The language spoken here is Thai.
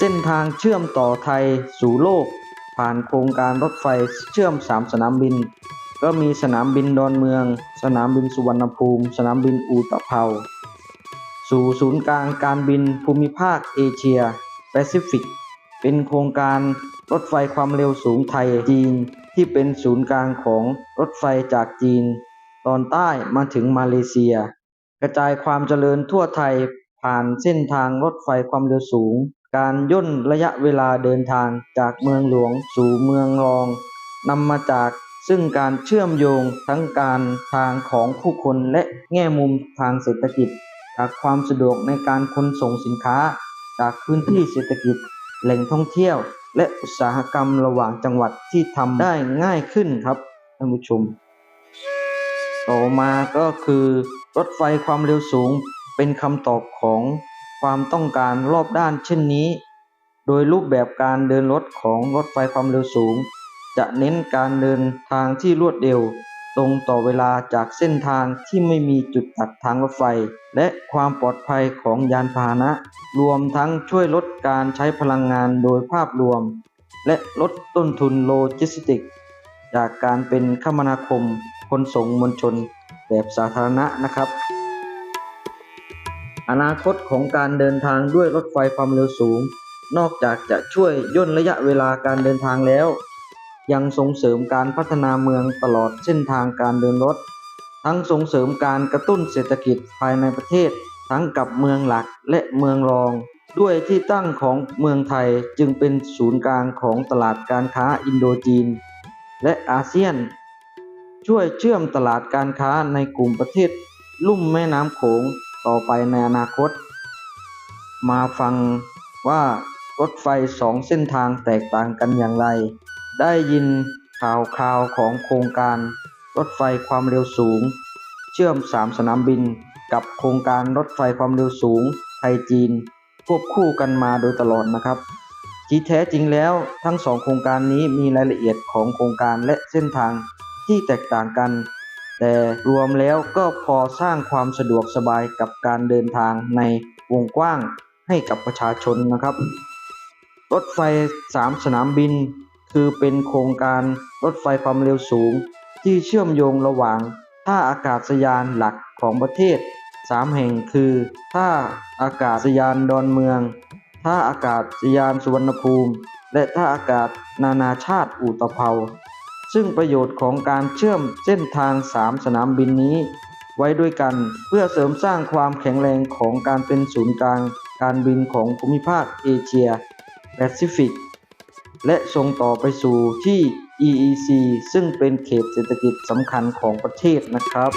เส้นทางเชื่อมต่อไทยสู่โลก ผ่านโครงการรถไฟเชื่อม 3 สนามบิน ก็มีสนามบินดอนเมือง สนามบินสุวรรณภูมิ สนามบินอูตะเภา สู่ศูนย์กลางการบินภูมิภาคเอเชียแปซิฟิก เป็นโครงการรถไฟความเร็วสูงไทยจีน ที่เป็นศูนย์กลางของรถไฟจากจีน ตอนใต้มาถึงมาเลเซีย กระจายความเจริญทั่วไทยผ่านเส้นทางรถไฟความเร็วสูงการย่นระยะเวลาเดินทางจากเมืองหลวงสู่เมืองรองนำมาจากซึ่งการเชื่อมโยงทั้งการทางของผู้คนและแง่มุมทางเศรษฐกิจ จากความสะดวกในการขนส่งสินค้า จากพื้นที่เศรษฐกิจ แหล่งท่องเที่ยว และอุตสาหกรรมระหว่างจังหวัดที่ทำได้ง่ายขึ้นครับท่านผู้ชม ต่อมาก็คือ รถไฟความเร็วสูงเป็นคำตอบของ ความต้องการรอบด้านเช่นนี้ โดยรูปแบบการเดินรถของรถไฟความเร็วสูง จะเน้นการเดินทางที่รวดเร็ว ตรงต่อเวลาจากเส้นทางที่ไม่มีจุดตัดทางรถไฟ และความปลอดภัยของยานพาหนะ รวมทั้งช่วยลดการใช้พลังงานโดยภาพรวม และลดต้นทุนโลจิสติก จากการเป็นคมนาคมขนส่งมวลชนแบบสาธารณะนะครับ อนาคตของการเดินทางด้วยรถไฟความเร็วสูง นอกจากจะช่วยย่นระยะเวลาการเดินทางแล้ว ยังส่งเสริมการพัฒนาเมืองตลอดเส้นทางการเดินรถ ทั้งส่งเสริมการกระตุ้นเศรษฐกิจภายในประเทศ ทั้งกับเมืองหลักและเมืองรอง ด้วยที่ตั้งของเมืองไทยจึงเป็นศูนย์กลางของตลาดการค้าอินโดจีน และอาเซียน ช่วยเชื่อมตลาดการค้าในกลุ่มประเทศ ลุ่มแม่น้ำโขง ต่อไปในอนาคต มาฟังว่ารถไฟสองเส้นทางแตกต่างกันอย่างไร ได้ยินข่าวข่าวของโครงการรถไฟความเร็วสูง เชื่อมสามสนามบินกับโครงการรถไฟความเร็วสูง ไทยจีน ควบคู่กันมาโดยตลอดนะครับที่แท้จริงแล้วทั้งสองโครงการนี้มีรายละเอียดของโครงการและเส้นทางที่แตกต่างกัน แต่รวมแล้วก็พอสร้างความสะดวกสบายกับการเดินทางในวงกว้างให้กับประชาชนนะครับ รถไฟ 3 สนามบิน คือเป็นโครงการรถไฟความเร็วสูง ที่เชื่อมโยงระหว่างท่าอากาศยานหลักของประเทศ 3 แห่งคือท่าอากาศยานดอนเมืองท่าอากาศยานสุวรรณภูมิ และท่าอากาศนานาชาติอู่ตะเภา ซึ่งประโยชน์ของการเชื่อมเส้นทาง 3 สนามบินนี้ ไว้ด้วยกันเพื่อเสริมสร้างความแข็งแรงของการเป็นศูนย์กลาง การบินของภูมิภาคเอเชียแปซิฟิก และส่งต่อไปสู่ที่ EEC ซึ่งเป็นเขตเศรษฐกิจสำคัญของประเทศนะครับ